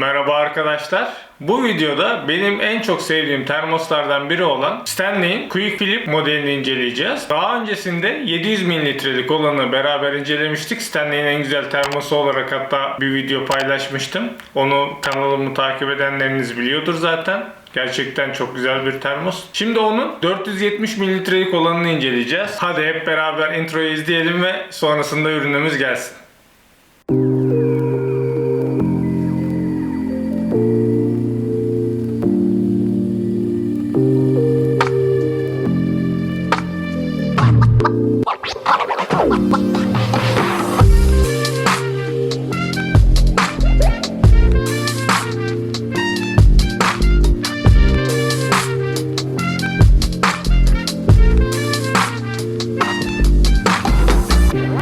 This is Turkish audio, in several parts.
Merhaba arkadaşlar. Bu videoda benim en çok sevdiğim termoslardan biri olan Stanley'in Quick Flip modelini inceleyeceğiz. Daha öncesinde 700 mililitrelik olanı beraber incelemiştik. Stanley'in en güzel termosu olarak hatta bir video paylaşmıştım. Onu kanalımı takip edenleriniz biliyordur zaten. Gerçekten çok güzel bir termos. Şimdi onun 470 mililitrelik olanını inceleyeceğiz. Hadi hep beraber introyu izleyelim ve sonrasında ürünümüz gelsin.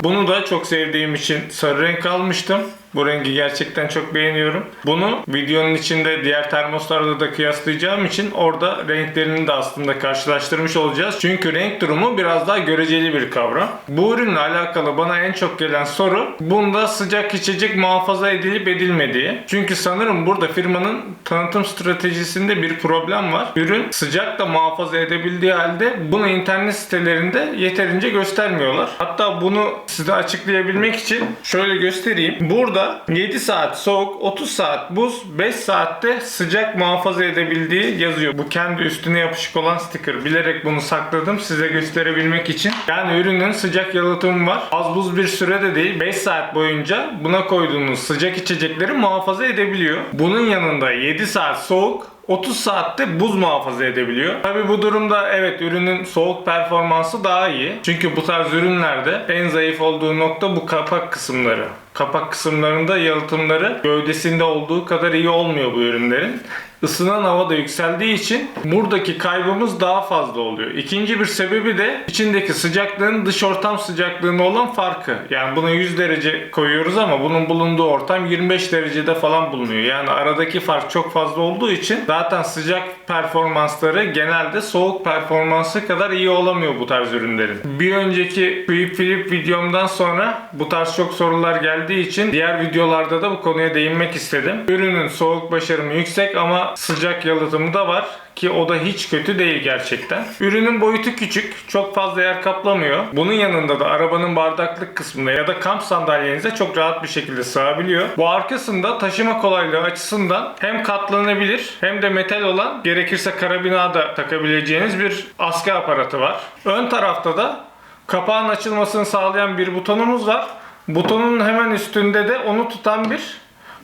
Bunu da çok sevdiğim için sarı renk almıştım. Bu rengi gerçekten çok beğeniyorum. Bunu videonun içinde diğer termoslarla da kıyaslayacağım için orada renklerini de aslında karşılaştırmış olacağız. Çünkü renk durumu biraz daha göreceli bir kavram. Bu ürünle alakalı bana en çok gelen soru bunda sıcak içecek muhafaza edilip edilmediği. Çünkü sanırım burada firmanın tanıtım stratejisinde bir problem var. Ürün sıcak da muhafaza edebildiği halde bunu internet sitelerinde yeterince göstermiyorlar. Hatta bunu size açıklayabilmek için şöyle göstereyim. Burada 7 saat soğuk, 30 saat buz, 5 saatte sıcak muhafaza edebildiği yazıyor. Bu kendi üstüne yapışık olan sticker. Bilerek bunu sakladım size gösterebilmek için. Yani ürünün sıcak yalıtımı var. Az buz bir sürede değil 5 saat boyunca buna koyduğunuz sıcak içecekleri muhafaza edebiliyor. Bunun yanında 7 saat soğuk, 30 saatte buz muhafaza edebiliyor. Tabi bu durumda evet ürünün soğuk performansı daha iyi. Çünkü bu tarz ürünlerde en zayıf olduğu nokta bu kapak kısımları. Kapak kısımlarında yalıtımları gövdesinde olduğu kadar iyi olmuyor bu ürünlerin. Isınan hava da yükseldiği için buradaki kaybımız daha fazla oluyor. İkinci bir sebebi de içindeki sıcaklığın dış ortam sıcaklığına olan farkı. Yani buna 100 derece koyuyoruz ama bunun bulunduğu ortam 25 derecede falan bulunuyor. Yani aradaki fark çok fazla olduğu için zaten sıcak performansları genelde soğuk performansı kadar iyi olamıyor bu tarz ürünlerin. Bir önceki Quick Flip videomdan sonra bu tarz çok sorular geldiği için diğer videolarda da bu konuya değinmek istedim. Ürünün soğuk başarımı yüksek ama sıcak yalıtımı da var ki o da hiç kötü değil gerçekten. Ürünün boyutu küçük, çok fazla yer kaplamıyor. Bunun yanında da arabanın bardaklık kısmında ya da kamp sandalyenize çok rahat bir şekilde sığabiliyor. Bu arkasında taşıma kolaylığı açısından hem katlanabilir hem de metal olan gerekirse karabina da takabileceğiniz bir askı aparatı var. Ön tarafta da kapağın açılmasını sağlayan bir butonumuz var. Butonun hemen üstünde de onu tutan bir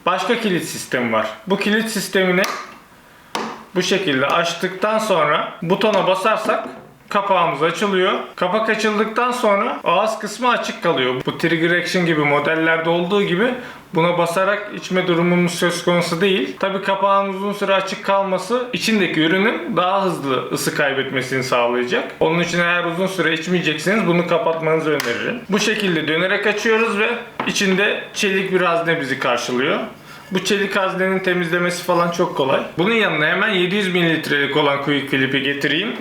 başka kilit sistemi var. Bu kilit sistemini bu şekilde açtıktan sonra butona basarsak kapağımız açılıyor. Kapak açıldıktan sonra ağız kısmı açık kalıyor. Bu Trigger Action gibi modellerde olduğu gibi buna basarak içme durumumuz söz konusu değil. Tabi kapağın uzun süre açık kalması içindeki ürünün daha hızlı ısı kaybetmesini sağlayacak. Onun için eğer uzun süre içmeyecekseniz bunu kapatmanızı öneririm. Bu şekilde dönerek açıyoruz ve içinde çelik bir hazne bizi karşılıyor. Bu çelik haznenin temizlemesi falan çok kolay. Bunun yanına hemen 700 mililitrelik olan Quick Flip'i getireyim.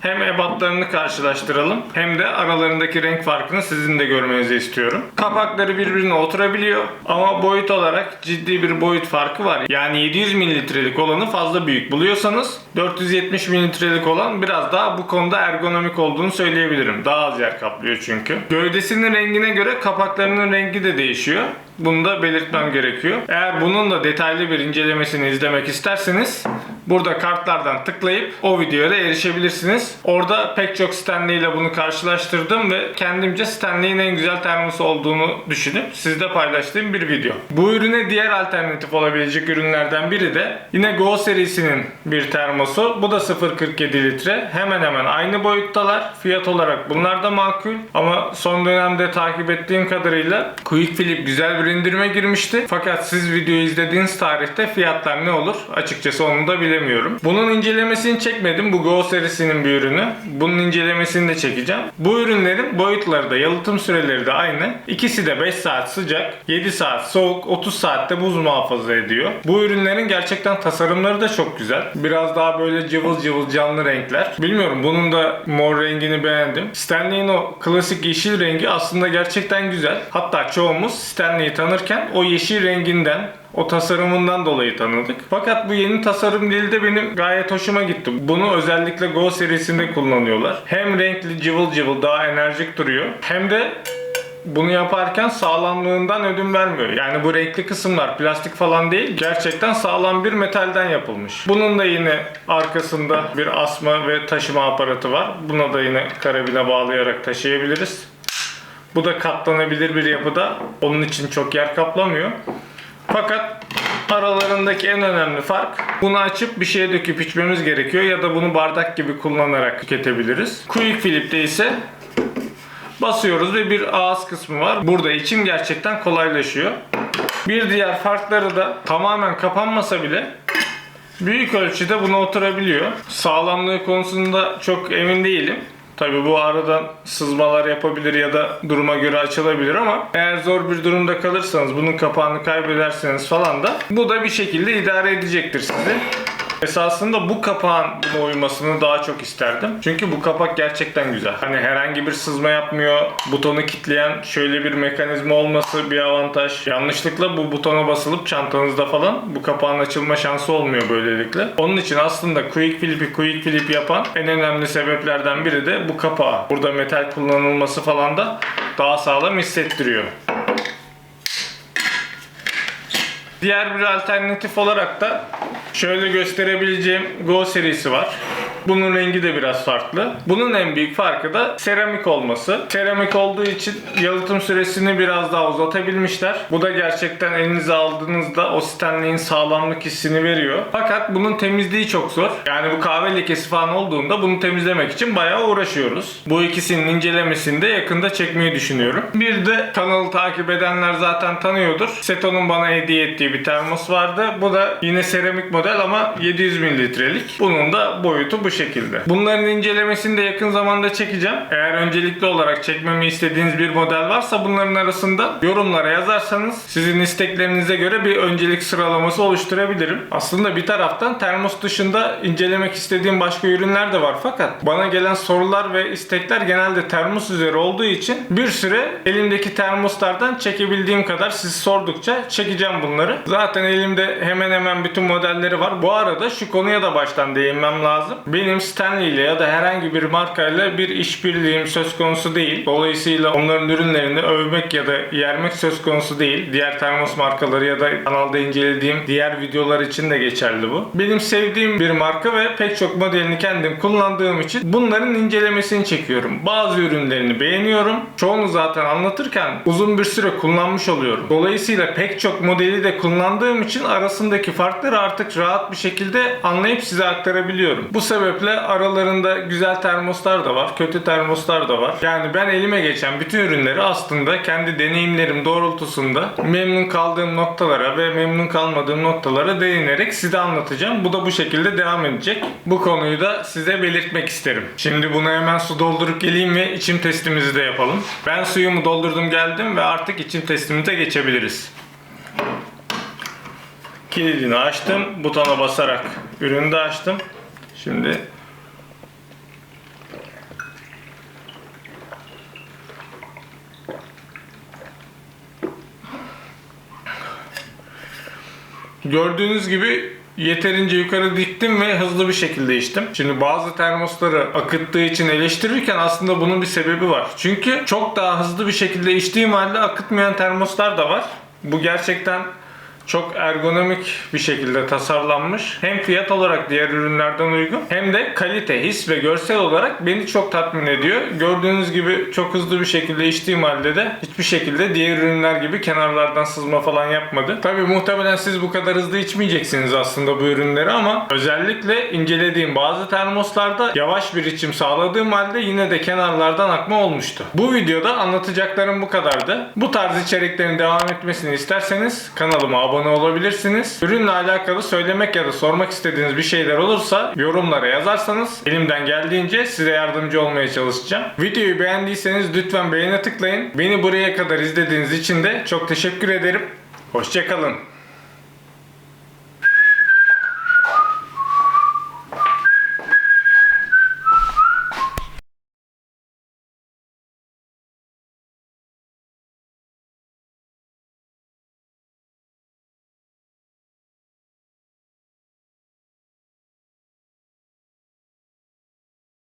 Hem ebatlarını karşılaştıralım hem de aralarındaki renk farkını sizin de görmenizi istiyorum. Kapakları birbirine oturabiliyor ama boyut olarak ciddi bir boyut farkı var. Yani 700 mililitrelik olanı fazla büyük buluyorsanız 470 mililitrelik olan biraz daha bu konuda ergonomik olduğunu söyleyebilirim. Daha az yer kaplıyor çünkü. Gövdesinin rengine göre kapaklarının rengi de değişiyor. Bunu da belirtmem gerekiyor. Eğer bunun da detaylı bir incelemesini izlemek isterseniz burada kartlardan tıklayıp o videoya erişebilirsiniz. Orada pek çok Stanley ile bunu karşılaştırdım ve kendimce Stanley'in en güzel termosu olduğunu düşünüp sizde paylaştığım bir video. Bu ürüne diğer alternatif olabilecek ürünlerden biri de yine Go serisinin bir termosu. Bu da 0.47 litre. Hemen hemen aynı boyuttalar. Fiyat olarak bunlar da makul. Ama son dönemde takip ettiğim kadarıyla Quick Flip güzel bir indirime girmişti. Fakat siz videoyu izlediğiniz tarihte fiyatlar ne olur? Açıkçası onu da bilemiyorum. Bunun incelemesini çekmedim. Bu Go serisinin bir ürünü. Bunun incelemesini de çekeceğim. Bu ürünlerin boyutları da yalıtım süreleri de aynı. İkisi de 5 saat sıcak, 7 saat soğuk, 30 saatte buz muhafaza ediyor. Bu ürünlerin gerçekten tasarımları da çok güzel. Biraz daha böyle cıvıl cıvıl canlı renkler. Bilmiyorum bunun da mor rengini beğendim. Stanley'in o klasik yeşil rengi aslında gerçekten güzel. Hatta çoğumuz Stanley'i tanırken o yeşil renginden, o tasarımından dolayı tanıdık. Fakat bu yeni tasarım dili de benim gayet hoşuma gitti. Bunu özellikle Go serisinde kullanıyorlar. Hem renkli cıvıl cıvıl daha enerjik duruyor. Hem de bunu yaparken sağlamlığından ödün vermiyor. Yani bu renkli kısımlar plastik falan değil. Gerçekten sağlam bir metalden yapılmış. Bunun da yine arkasında bir asma ve taşıma aparatı var. Buna da yine karabine bağlayarak taşıyabiliriz. Bu da katlanabilir bir yapıda. Onun için çok yer kaplamıyor. Fakat aralarındaki en önemli fark bunu açıp bir şeye döküp içmemiz gerekiyor ya da bunu bardak gibi kullanarak tüketebiliriz. Quick Flip'te ise basıyoruz ve bir ağız kısmı var. Burada içim gerçekten kolaylaşıyor. Bir diğer farkları da tamamen kapanmasa bile büyük ölçüde buna oturabiliyor. Sağlamlığı konusunda çok emin değilim. Tabi bu aradan sızmalar yapabilir ya da duruma göre açılabilir ama eğer zor bir durumda kalırsanız bunun kapağını kaybederseniz falan da bu da bir şekilde idare edecektir sizi. Esasında bu kapağın buna uymasını daha çok isterdim. Çünkü bu kapak gerçekten güzel. Hani herhangi bir sızma yapmıyor. Butonu kitleyen şöyle bir mekanizma olması bir avantaj. Yanlışlıkla bu butona basılıp çantanızda falan bu kapağın açılma şansı olmuyor böylelikle. Onun için aslında Quick Flip'i Quick Flip yapan en önemli sebeplerden biri de bu kapağı. Burada metal kullanılması falan da daha sağlam hissettiriyor. Diğer bir alternatif olarak da şöyle gösterebileceğim Go serisi var. Bunun rengi de biraz farklı. Bunun en büyük farkı da seramik olması. Seramik olduğu için yalıtım süresini biraz daha uzatabilmişler. Bu da gerçekten elinize aldığınızda o Stanley'in sağlamlık hissini veriyor. Fakat bunun temizliği çok zor. Yani bu kahve lekesi falan olduğunda bunu temizlemek için bayağı uğraşıyoruz. Bu ikisinin incelemesini de yakında çekmeyi düşünüyorum. Bir de kanalı takip edenler zaten tanıyordur. Seto'nun bana hediye ettiği bir termos vardı. Bu da yine seramik model ama 700 mililitrelik. Bunun da boyutu bu şekilde. Bunların incelemesini de yakın zamanda çekeceğim. Eğer öncelikli olarak çekmemi istediğiniz bir model varsa bunların arasında yorumlara yazarsanız sizin isteklerinize göre bir öncelik sıralaması oluşturabilirim. Aslında bir taraftan termos dışında incelemek istediğim başka ürünler de var fakat bana gelen sorular ve istekler genelde termos üzeri olduğu için bir süre elimdeki termoslardan çekebildiğim kadar siz sordukça çekeceğim bunları. Zaten elimde hemen hemen bütün modelleri var. Bu arada şu konuya da baştan değinmem lazım. Benim Stanley ile ya da herhangi bir markayla bir işbirliğim söz konusu değil. Dolayısıyla onların ürünlerini övmek ya da yermek söz konusu değil. Diğer termos markaları ya da kanalda incelediğim diğer videolar için de geçerli bu. Benim sevdiğim bir marka ve pek çok modelini kendim kullandığım için bunların incelemesini çekiyorum. Bazı ürünlerini beğeniyorum. Çoğunu zaten anlatırken uzun bir süre kullanmış oluyorum. Dolayısıyla pek çok modeli de kullandığım için arasındaki farkları artık rahat bir şekilde anlayıp size aktarabiliyorum. Bu sebeple aralarında güzel termoslar da var, kötü termoslar da var. Yani ben elime geçen bütün ürünleri aslında kendi deneyimlerim doğrultusunda memnun kaldığım noktalara ve memnun kalmadığım noktalara değinerek size anlatacağım. Bu da bu şekilde devam edecek. Bu konuyu da size belirtmek isterim. Şimdi buna hemen su doldurup geleyim ve içim testimizi de yapalım. Ben suyumu doldurdum geldim ve artık içim testimize geçebiliriz. Kilidini açtım. Butona basarak ürünü de açtım. Şimdi Gördüğünüz gibi yeterince yukarı diktim ve hızlı bir şekilde içtim. Şimdi bazı termosları akıttığı için eleştirirken aslında bunun bir sebebi var. Çünkü çok daha hızlı bir şekilde içtiğim halde akıtmayan termoslar da var. Bu gerçekten çok ergonomik bir şekilde tasarlanmış. Hem fiyat olarak diğer ürünlerden uygun hem de kalite, his ve görsel olarak beni çok tatmin ediyor. Gördüğünüz gibi çok hızlı bir şekilde içtiğim halde de hiçbir şekilde diğer ürünler gibi kenarlardan sızma falan yapmadı. Tabi muhtemelen siz bu kadar hızlı içmeyeceksiniz aslında bu ürünleri ama özellikle incelediğim bazı termoslarda yavaş bir içim sağladığım halde yine de kenarlardan akma olmuştu. Bu videoda anlatacaklarım bu kadardı. Bu tarz içeriklerin devam etmesini isterseniz kanalıma abone olabilirsiniz. Ürünle alakalı söylemek ya da sormak istediğiniz bir şeyler olursa yorumlara yazarsanız elimden geldiğince size yardımcı olmaya çalışacağım. Videoyu beğendiyseniz lütfen beğene tıklayın. Beni buraya kadar izlediğiniz için de çok teşekkür ederim. Hoşçakalın.